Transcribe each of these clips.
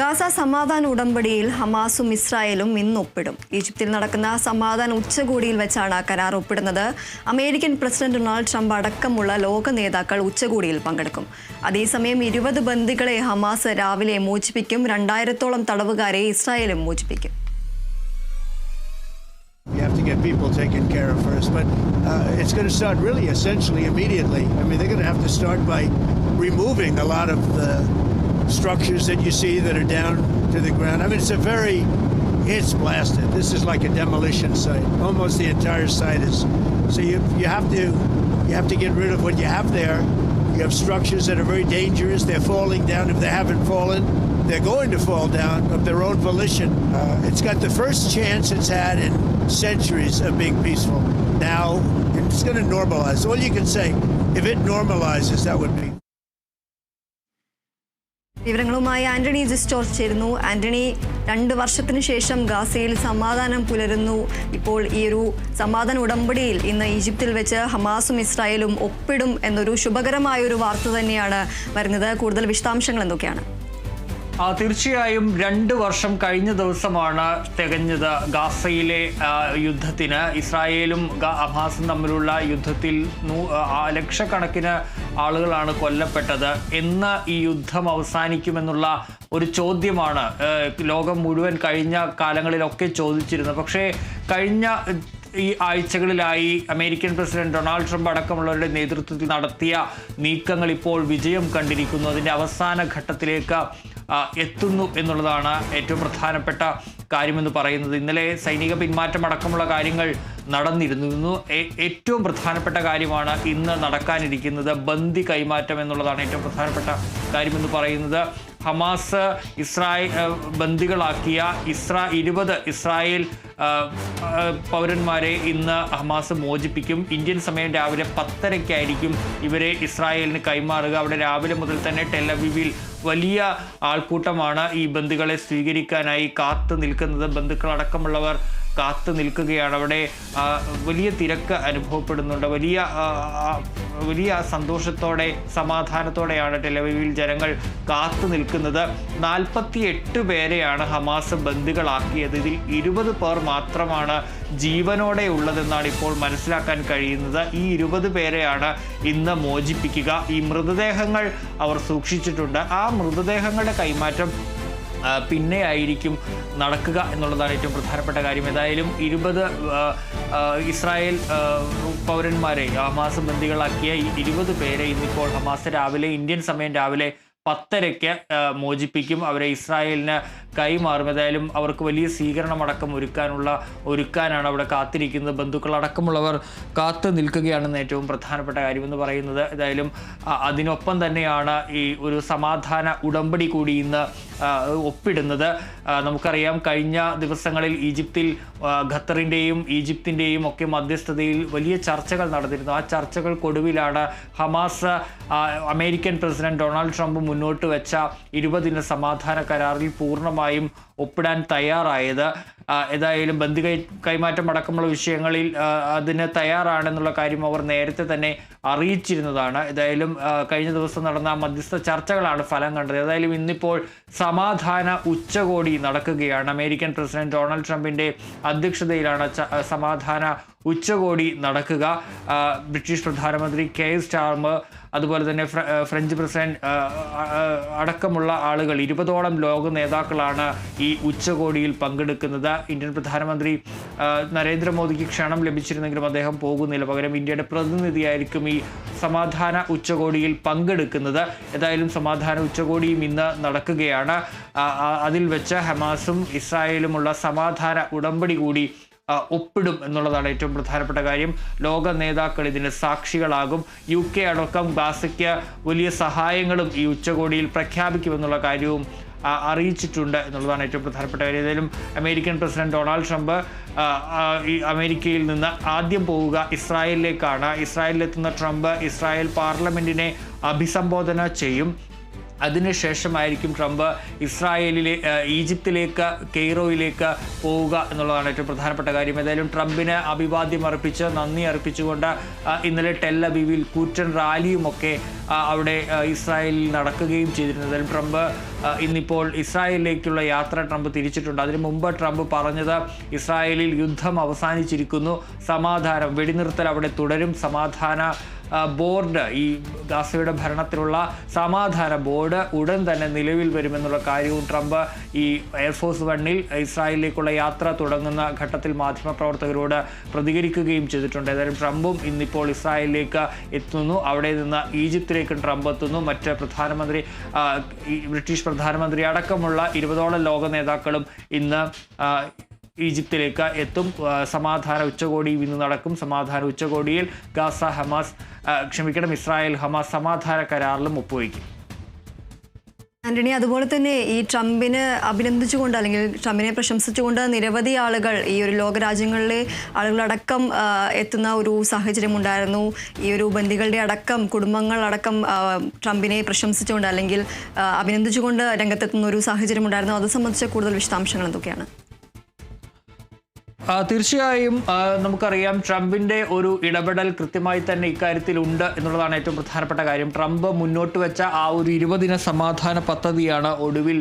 Gaza സമാധാന ഉടമ്പടിയിൽ ഹമാസും ഇസ്രായേലും ഇന്ന് ഒപ്പിടും ഈജിപ്തിൽ നടക്കുന്ന സമാധാന ഉച്ചകോടിയിൽ വെച്ചാണ് കരാർ ഒപ്പിടുന്നത്. അമേരിക്കൻ പ്രസിഡന്റ് ഡൊണാൾഡ് ട്രംപ് അടക്കമുള്ള ലോക നേതാക്കൾ ഉച്ചകോടിയിൽ പങ്കെടുക്കും. അതേസമയം ഇരുപത് ബന്ദികളെ ഹമാസ് രാവിലെ മോചിപ്പിക്കും. രണ്ടായിരത്തോളം തടവുകാരെ ഇസ്രായേലും മോചിപ്പിക്കും. You have to get people taken care of first, but uh, it's going to start really essentially immediately. I mean, they're going to have to start by removing a lot of the structures that you see that are down to the ground. I mean, it's a very, it's blasted. This is like a demolition site. Almost the entire site is. So you you have to you have to get rid of what you have there. You have structures that are very dangerous. They're falling down. If they haven't fallen, they're going to fall down of their own volition. Uh, it's got the first chance it's had in centuries of being peaceful. Now it's going to normalize. All you can say, if it normalizes, that would be. വിവരങ്ങളുമായി ആന്റണി ജിസ്റ്റോർ ചേരുന്നു. ആന്റണി രണ്ട് വർഷത്തിന് ശേഷം ഗാസയിൽ സമാധാനം പുലരുന്നു. ഇപ്പോൾ ഈ ഒരു സമാധാന ഉടമ്പടിയിൽ ഇന്ന് ഈജിപ്തിൽ വെച്ച് ഹമാസും ഇസ്രായേലും ഒപ്പിടും എന്നൊരു ശുഭകരമായ ഒരു വാർത്ത തന്നെയാണ് വരുന്നത്. കൂടുതൽ വിശദാംശങ്ങൾ എന്തൊക്കെയാണ്? തീർച്ചയായും രണ്ട് വർഷം കഴിഞ്ഞ ദിവസമാണ് തികഞ്ഞത് ഗാസയിലെ യുദ്ധത്തിന്. ഇസ്രായേലും അഹാസും തമ്മിലുള്ള യുദ്ധത്തിൽ ലക്ഷക്കണക്കിന് ആളുകളാണ് കൊല്ലപ്പെട്ടത്. എന്ന് ഈ യുദ്ധം അവസാനിക്കുമെന്നുള്ള ഒരു ചോദ്യമാണ് ലോകം മുഴുവൻ കഴിഞ്ഞ കാലങ്ങളിലൊക്കെ ചോദിച്ചിരുന്നത്. പക്ഷേ കഴിഞ്ഞ ഈ ആഴ്ചകളിലായി അമേരിക്കൻ പ്രസിഡന്റ് ഡൊണാൾഡ് ട്രംപ് അടക്കമുള്ളവരുടെ നേതൃത്വത്തിൽ നടത്തിയ നീക്കങ്ങൾ ഇപ്പോൾ വിജയം കണ്ടിരിക്കുന്നു. അതിന്റെ അവസാന ഘട്ടത്തിലേക്ക് എത്തുന്നു എന്നുള്ളതാണ് ഏറ്റവും പ്രധാനപ്പെട്ട കാര്യമെന്ന് പറയുന്നത്. ഇന്നലെ സൈനിക പിന്മാറ്റം അടക്കമുള്ള കാര്യങ്ങൾ നടന്നിരുന്നു. ഏറ്റവും പ്രധാനപ്പെട്ട കാര്യമാണ് ഇന്ന് നടക്കാനിരിക്കുന്നത് ബന്ദി കൈമാറ്റം എന്നുള്ളതാണ് ഏറ്റവും പ്രധാനപ്പെട്ട കാര്യമെന്ന് പറയുന്നത്. ഹമാസ് ഇസ്രായേൽ ബന്ദികളാക്കിയ ഇസ്രാ ഇരുപത് ഇസ്രായേൽ പൗരന്മാരെ ഇന്ന് ഹമാസ് മോചിപ്പിക്കും. ഇന്ത്യൻ സമയം രാവിലെ പത്തരയ്ക്കായിരിക്കും ഇവരെ ഇസ്രായേലിന് കൈമാറുക. അവിടെ രാവിലെ മുതൽ തന്നെ ടെലവിവിൽ വലിയ ആൾക്കൂട്ടമാണ് ഈ ബന്ധുക്കളെ സ്വീകരിക്കാനായി കാത്തു നിൽക്കുന്നത്. ബന്ധുക്കളടക്കമുള്ളവർ കാത്തു നിൽക്കുകയാണ്. അവിടെ വലിയ തിരക്ക് അനുഭവപ്പെടുന്നുണ്ട്. വലിയ വലിയ സന്തോഷത്തോടെ സമാധാനത്തോടെയാണ് ടെലവീവിൽ ജനങ്ങൾ കാത്തു നിൽക്കുന്നത്. നാൽപ്പത്തി എട്ട് പേരെയാണ് ഹമാസ് ബന്ദികളാക്കിയത്. ഇതിൽ ഇരുപത് പേർ മാത്രമാണ് ജീവനോടെ ഉള്ളതെന്നാണ് ഇപ്പോൾ മനസ്സിലാക്കാൻ കഴിയുന്നത്. ഈ ഇരുപത് പേരെയാണ് ഇന്ന് മോചിപ്പിക്കുക. ഈ മൃതദേഹങ്ങൾ അവർ സൂക്ഷിച്ചിട്ടുണ്ട്. ആ മൃതദേഹങ്ങളുടെ കൈമാറ്റം പിന്നെ ആയിരിക്കും നടക്കുക എന്നുള്ളതാണ് ഏറ്റവും പ്രധാനപ്പെട്ട കാര്യം. ഏതായാലും ഇരുപത് ഇസ്രായേൽ പൗരന്മാരെ ഹമാസ് ബന്ദികളാക്കിയ ഇരുപത് പേരെ ഇന്നിപ്പോൾ ഹമാസ് രാവിലെ ഇന്ത്യൻ സമയം രാവിലെ പത്തരയ്ക്ക് മോചിപ്പിക്കും. അവരെ ഇസ്രായേലിന് കൈമാറും. ഏതായാലും അവർക്ക് വലിയ സ്വീകരണമടക്കം ഒരുക്കാനുള്ള ഒരുക്കാനാണ് അവിടെ കാത്തിരിക്കുന്നത്. ബന്ധുക്കളടക്കമുള്ളവർ കാത്തു നിൽക്കുകയാണെന്ന് ഏറ്റവും പ്രധാനപ്പെട്ട കാര്യമെന്ന് പറയുന്നത്. ഏതായാലും അതിനൊപ്പം തന്നെയാണ് ഈ ഒരു സമാധാന ഉടമ്പടി കൂടി ഇന്ന് ഒപ്പിടുന്നത്. നമുക്കറിയാം കഴിഞ്ഞ ദിവസങ്ങളിൽ ഈജിപ്തിൽ ഖത്തറിന്റെയും ഈജിപ്തിന്റെയും ഒക്കെ മധ്യസ്ഥതയിൽ വലിയ ചർച്ചകൾ നടന്നിരുന്നു. ആ ചർച്ചകൾക്കൊടുവിലാണ് Hamas American president Donald Trump മുന്നോട്ട് വെച്ച ഇരുപതിന സമാധാന കരാറിൽ പൂർണമായും ഒപ്പിടാൻ തയ്യാറായത്. ഏതായാലും ബന്ധു കൈ കൈമാറ്റം അടക്കമുള്ള വിഷയങ്ങളിൽ അതിന് തയ്യാറാണെന്നുള്ള കാര്യം അവർ നേരത്തെ തന്നെ അറിയിച്ചിരുന്നതാണ്. ഏതായാലും കഴിഞ്ഞ ദിവസം നടന്ന മധ്യസ്ഥ ചർച്ചകളാണ് ഫലം കണ്ടത്. ഏതായാലും ഇന്നിപ്പോൾ സമാധാന ഉച്ചകോടി നടക്കുകയാണ്. അമേരിക്കൻ പ്രസിഡന്റ് ഡൊണാൾഡ് ട്രംപിന്റെ അധ്യക്ഷതയിലാണ് സമാധാന ഉച്ചകോടി നടക്കുക. ബ്രിട്ടീഷ് പ്രധാനമന്ത്രി കെ സ്റ്റാർമർ അതുപോലെ തന്നെ ഫ്രഞ്ച് പ്രസിഡന്റ് അടക്കമുള്ള ആളുകൾ ഇരുപതോളം ലോക നേതാക്കളാണ് ഈ ഉച്ചകോടിയിൽ പങ്കെടുക്കുന്നത്. ഇന്ത്യൻ പ്രധാനമന്ത്രി നരേന്ദ്രമോദിക്ക് ക്ഷണം ലഭിച്ചിരുന്നെങ്കിലും അദ്ദേഹം പോകുന്നില്ല. പകരം ഇന്ത്യയുടെ പ്രതിനിധിയായിരിക്കും ഈ സമാധാന ഉച്ചകോടിയിൽ പങ്കെടുക്കുന്നത്. ഏതായാലും സമാധാന ഉച്ചകോടിയും ഇന്ന് നടക്കുകയാണ്. അതിൽ വെച്ച് ഹമാസും ഇസ്രായേലുമുള്ള സമാധാന ഉടമ്പടി കൂടി ഒപ്പിടും എന്നുള്ളതാണ് ഏറ്റവും പ്രധാനപ്പെട്ട കാര്യം. ലോക നേതാക്കൾ ഇതിന് സാക്ഷികളാകും. യു കെ അടക്കം ഗാസയ്ക്ക് വലിയ സഹായങ്ങളും ഈ ഉച്ചകോടിയിൽ പ്രഖ്യാപിക്കുമെന്നുള്ള കാര്യവും അറിയിച്ചിട്ടുണ്ട് എന്നുള്ളതാണ് ഏറ്റവും പ്രധാനപ്പെട്ട കാര്യം. ഏതായാലും അമേരിക്കൻ പ്രസിഡന്റ് ഡൊണാൾഡ് ട്രംപ് അമേരിക്കയിൽ നിന്ന് ആദ്യം പോവുക ഇസ്രായേലിലേക്കാണ്. ഇസ്രായേലിലെത്തുന്ന ട്രംപ് ഇസ്രായേൽ പാർലമെന്റിനെ അഭിസംബോധന ചെയ്യും. അതിനുശേഷമായിരിക്കും ട്രംപ് ഇസ്രായേലിലെ ഈജിപ്തിലേക്ക് കെയ്റോയിലേക്ക് പോവുക എന്നുള്ളതാണ് ഏറ്റവും പ്രധാനപ്പെട്ട കാര്യം. ഏതായാലും ട്രംപിന് അഭിവാദ്യം അർപ്പിച്ച് നന്ദി അർപ്പിച്ചുകൊണ്ട് ഇന്നലെ ടെൽ കൂറ്റൻ റാലിയുമൊക്കെ അവിടെ ഇസ്രായേലിൽ നടക്കുകയും ചെയ്തിരുന്നു. ഏതായാലും ട്രംപ് ഇന്നിപ്പോൾ ഇസ്രായേലിലേക്കുള്ള യാത്ര ട്രംപ് തിരിച്ചിട്ടുണ്ട്. അതിനു മുമ്പ് ട്രംപ് പറഞ്ഞത് ഇസ്രായേലിൽ യുദ്ധം അവസാനിച്ചിരിക്കുന്നു. സമാധാനം വെടിനിർത്തൽ അവിടെ തുടരും. സമാധാന ബോർഡ് ഈ ഗാസയുടെ ഭരണത്തിലുള്ള സമാധാന ബോർഡ് ഉടൻ തന്നെ നിലവിൽ വരുമെന്നുള്ള കാര്യവും ട്രംപ് ഈ എയർഫോഴ്സ് വണ്ണിൽ ഇസ്രായേലിലേക്കുള്ള യാത്ര തുടങ്ങുന്ന ഘട്ടത്തിൽ മാധ്യമപ്രവർത്തകരോട് പ്രതികരിക്കുകയും ചെയ്തിട്ടുണ്ട്. ഏതായാലും ട്രംപും ഇന്നിപ്പോൾ ഇസ്രായേലിലേക്ക് എത്തുന്നു. അവിടെ നിന്ന് ഈജിപ്തിലേക്കും ട്രംപ് എത്തുന്നു. മറ്റ് പ്രധാനമന്ത്രി ബ്രിട്ടീഷ് പ്രധാനമന്ത്രി അടക്കമുള്ള ഇരുപതോളം ലോക നേതാക്കളും ഇന്ന് ഈജിപ്തിലേക്ക് എത്തും. സമാധാന ഉച്ചകോടി ഇന്ന് നടക്കും. സമാധാന ഉച്ചകോടിയിൽ ഗാസ ഹമാസ് ക്ഷമിക്കണം ഇസ്രായേൽ ഹമാസ് സമാധാന കരാറിലും ഒപ്പുവയ്ക്കും ആന്റണി അതുപോലെ തന്നെ ഈ ട്രംപിനെ അഭിനന്ദിച്ചുകൊണ്ട് അല്ലെങ്കിൽ ട്രംപിനെ പ്രശംസിച്ചുകൊണ്ട് നിരവധി ആളുകൾ ഈ ഒരു ലോകരാജ്യങ്ങളിലെ ആളുകളടക്കം എത്തുന്ന ഒരു സാഹചര്യം ഉണ്ടായിരുന്നു ഈ ഒരു ബന്ദികളുടെ അടക്കം കുടുംബങ്ങളടക്കം ട്രംപിനെ പ്രശംസിച്ചുകൊണ്ട് അല്ലെങ്കിൽ അഭിനന്ദിച്ചുകൊണ്ട് രംഗത്തെത്തുന്ന ഒരു സാഹചര്യം ഉണ്ടായിരുന്നു അത് സംബന്ധിച്ച കൂടുതൽ വിശദാംശങ്ങൾ എന്തൊക്കെയാണ്? തീർച്ചയായും നമുക്കറിയാം ട്രംപിന്റെ ഒരു ഇടപെടൽ കൃത്യമായി തന്നെ ഇക്കാര്യത്തിൽ ഉണ്ട് എന്നുള്ളതാണ് ഏറ്റവും പ്രധാനപ്പെട്ട കാര്യം. ട്രംപ് മുന്നോട്ട് വെച്ച ആ ഒരു ഇരുപതിന സമാധാന പദ്ധതിയാണ് ഒടുവിൽ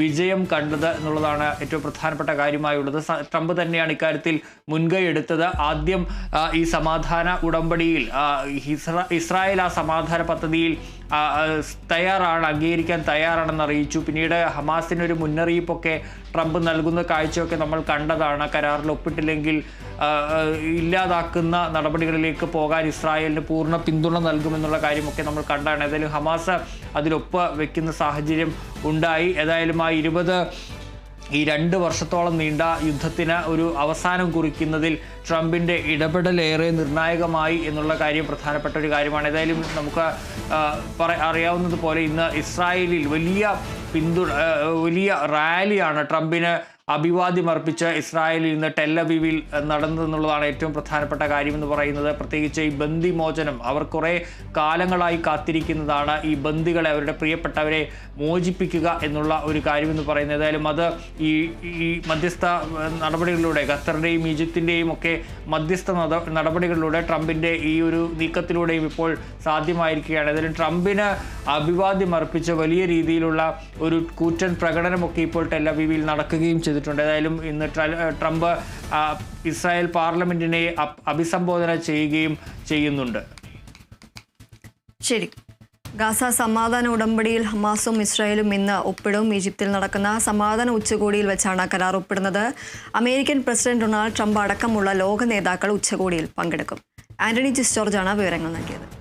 വിജയം കണ്ടത് എന്നുള്ളതാണ് ഏറ്റവും പ്രധാനപ്പെട്ട കാര്യമായുള്ളത്. ട്രംപ് തന്നെയാണ് ഇക്കാര്യത്തിൽ മുൻകൈ എടുത്തത്. ആദ്യം ഈ സമാധാന ഉടമ്പടിയിൽ ഇസ്രായേൽ ആ സമാധാന പദ്ധതിയിൽ തയ്യാറാണ് അംഗീകരിക്കാൻ തയ്യാറാണെന്ന് അറിയിച്ചു. പിന്നീട് ഹമാസിനൊരു മുന്നറിയിപ്പൊക്കെ ട്രംപ് നൽകുന്ന കാഴ്ചയൊക്കെ നമ്മൾ കണ്ടതാണ്. കരാറിൽ ഒപ്പിട്ടില്ലെങ്കിൽ ഇല്ലാതാക്കുന്ന നടപടികളിലേക്ക് പോകാൻ ഇസ്രായേലിന് പൂർണ പിന്തുണ നൽകുമെന്നുള്ള കാര്യമൊക്കെ നമ്മൾ കണ്ടാണ്. ഏതായാലും ഹമാസ് അതിലൊപ്പ് വെക്കുന്ന സാഹചര്യം ഉണ്ടായി. ഏതായാലും ആ ഇരുപത് ഈ രണ്ട് വർഷത്തോളം നീണ്ട യുദ്ധത്തിന് ഒരു അവസാനം കുറിക്കുന്നതിൽ ട്രംപിന്റെ ഇടപെടൽ ഏറെ നിർണായകമായി എന്നുള്ള കാര്യം പ്രധാനപ്പെട്ട ഒരു കാര്യമാണ്. ഏതായാലും നമുക്ക് പറ അറിയാവുന്നതുപോലെ ഇന്ന് ഇസ്രായേലിൽ വലിയ പിന്തുണ വലിയ റാലിയാണ് ട്രംപിന് അഭിവാദ്യം അർപ്പിച്ച് ഇസ്രായേലിൽ ഇന്ന് ടെല്ലബീവിൽ നടന്നതെന്നുള്ളതാണ് ഏറ്റവും പ്രധാനപ്പെട്ട കാര്യമെന്ന് പറയുന്നത്. പ്രത്യേകിച്ച് ഈ ബന്ദി മോചനം അവർ കുറേ കാലങ്ങളായി കാത്തിരിക്കുന്നതാണ് ഈ ബന്ദികളെ അവരുടെ പ്രിയപ്പെട്ടവരെ മോചിപ്പിക്കുക എന്നുള്ള ഒരു കാര്യമെന്ന് പറയുന്നത്. ഏതായാലും അത് ഈ ഈ മധ്യസ്ഥ നടപടികളിലൂടെ ഖത്തറിന്റെയും ഈജിപ്തിന്റെയും ഒക്കെ മധ്യസ്ഥ നടപടികളിലൂടെ ട്രംപിന്റെ ഈ ഒരു നീക്കത്തിലൂടെയും ഇപ്പോൾ സാധ്യമായിരിക്കുകയാണ്. ഏതായാലും ട്രംപിന് അഭിവാദ്യം അർപ്പിച്ച വലിയ രീതിയിലുള്ള ഒരു കൂറ്റൻ പ്രകടനമൊക്കെ ഇപ്പോൾ ടെല്ലബീവിൽ നടക്കുകയും ചെയ്തിട്ടുണ്ട്. ഏതായാലും ഇന്ന് ട്രംപ് ഇസ്രായേൽ പാർലമെന്റിനെ അഭിസംബോധന ചെയ്യുകയും ചെയ്യുന്നുണ്ട്. ശരി. ഗാസ സമാധാന ഉടമ്പടിയിൽ ഹമാസും ഇസ്രായേലും ഇന്ന് ഒപ്പിടും. ഈജിപ്തിൽ നടക്കുന്ന സമാധാന ഉച്ചകോടിയിൽ വെച്ചാണ് കരാർ ഒപ്പിടുന്നത്. അമേരിക്കൻ പ്രസിഡന്റ് ഡൊണാൾഡ് ട്രംപ് അടക്കമുള്ള ലോക നേതാക്കൾ ഉച്ചകോടിയിൽ പങ്കെടുക്കും. ആന്റണി ജിസ് ജോർജാണ് വിവരങ്ങൾ നൽകിയത്.